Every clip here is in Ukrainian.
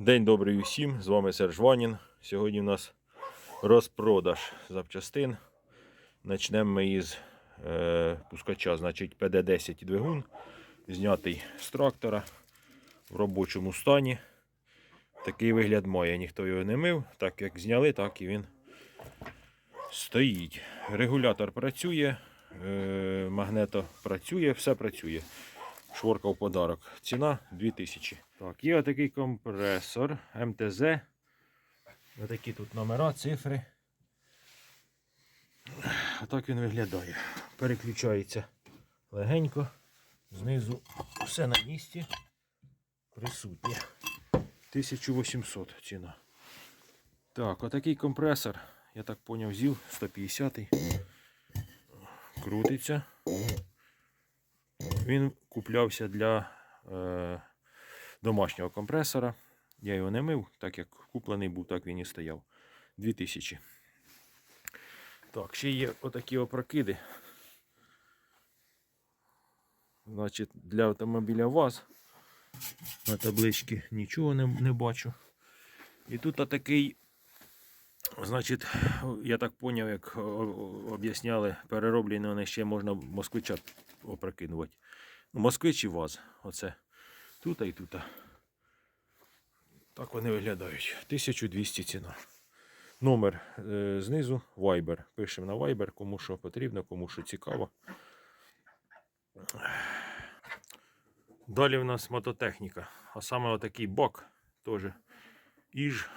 День добрий усім, з вами Серж Ванін. Сьогодні у нас розпродаж запчастин. Почнемо ми із е, пускача, значить ПД-10 двигун, знятий з трактора в робочому стані. Такий вигляд має, ніхто його не мив. Так як зняли, так і він стоїть. Регулятор працює, е, магнето працює, все працює. Шворка в подарок. Ціна 2000. Так, є отакий компресор МТЗ. Отакі тут номера, цифри. Отак він виглядає. Переключається легенько. Знизу все на місці. Присутнє. 1800 ціна. Так, отакий компресор. Я так поняв, зіл 150 Крутиться. Він куплявся для е, домашнього компресора. Я його не мив, так як куплений був, так він і стояв. 2000. Так, ще є отакі опрокиди. Значить, для автомобіля ВАЗ на табличці нічого не, не бачу. І тут такий, значить, я так поняв, як о- об'ясняли, перероблені вони ще можна москвича опрокинувати. Ну, москвич і ВАЗ. Оце тут і тут. Так вони виглядають. 1200 ціна. Номер е, знизу Viber. Пишемо на Viber, кому що потрібно, кому що цікаво. Далі в нас мототехніка. А саме отакий бак теж іж.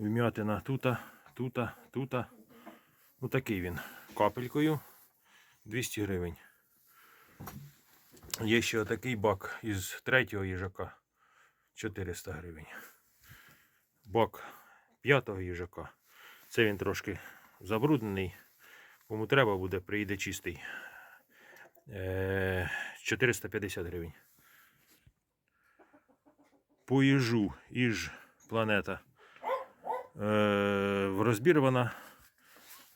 Вм'ятина тута, тута, тута. Ну такий він. Капелькою 200 гривень. Є ще отакий бак із третього їжака 400 гривень. Бак п'ятого їжака. Це він трошки забруднений. Кому треба буде, приїде чистий. Е, 450 гривень. По їжу, іж планета. Е, розбірвана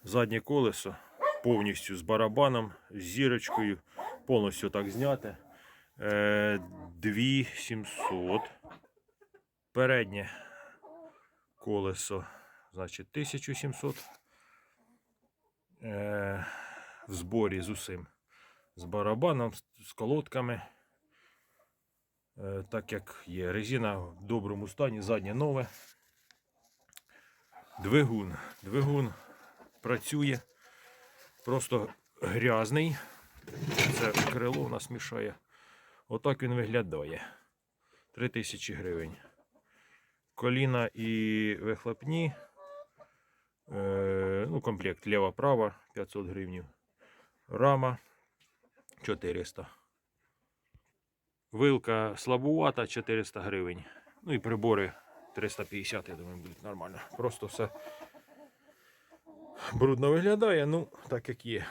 заднє колесо повністю з барабаном, з зірочкою, повністю так зняте. Е, 2700. Переднє колесо, значить, 1700. Е, в зборі з усім. З барабаном, з- колодками. Е, так як є резина в доброму стані, заднє нове. Двигун. Двигун працює. Просто грязний. Це крило у нас мішає. Отак він виглядає. 3000 гривень. Коліна і вихлопні. Е, ну, комплект ліва-права 500 гривень. Рама 400. Вилка слабувата 400 гривень. Ну і прибори 350, я думаю, будуть нормально. Просто все брудно виглядає, ну, так як є.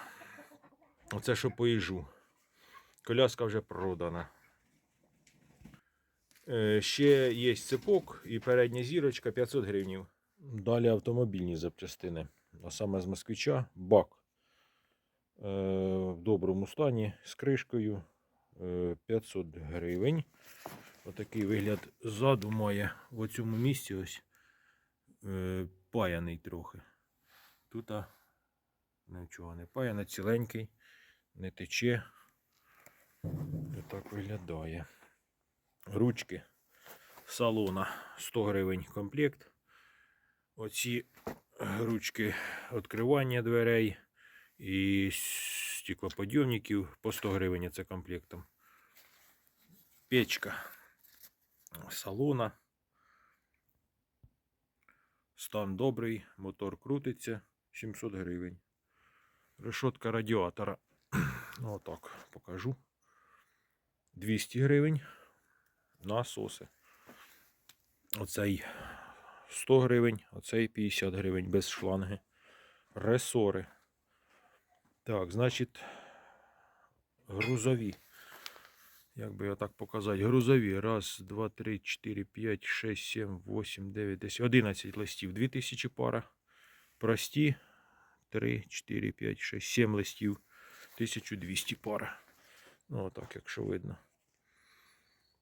Оце що поїжу. Коляска вже продана. Е, Ще є цепок і передня зірочка 500 гривень. Далі автомобільні запчастини. А саме з москвича бак. Е, В доброму стані з кришкою е, 500 гривень. Отакий вигляд ззаду має в цьому місці ось е, паяний трохи. Тут а, нічого не паяне, ціленький, не тече. Отак виглядає. Ручки салона 100 гривень комплект. Оці ручки відкривання дверей і стеклоподйомників по 100 гривень це комплектом. Печка салона. Стан добрий, мотор крутиться 700 гривень. Решетка радіатора. Отак покажу. 200 гривень. Насоси. Оцей 100 гривень, оцей 50 гривень без шланги. Ресори. Так, значить, грузові. Як би я так показати? Грузові. Раз, два, три, чотири, п'ять, шесть, сім, восемь, дев'ять, десять. 11 листів. 2000 пара. Прості. 3, 4, 5, 6, 7 листів. 1200 пара. Ну, отак, якщо видно.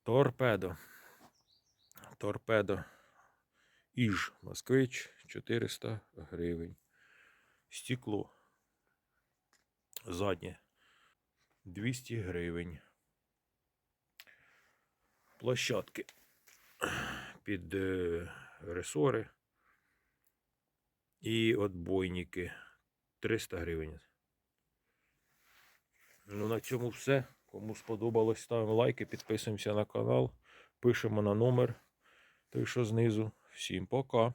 Торпедо. Торпедо Іж Москвич 400 гривень. Стекло. Заднє 200 гривень. Площадки під е, ресори і отбойники 300 гривень. Ну, на цьому все. Кому сподобалось, ставимо лайки, підписуємося на канал, пишемо на номер той, що знизу. Всім пока.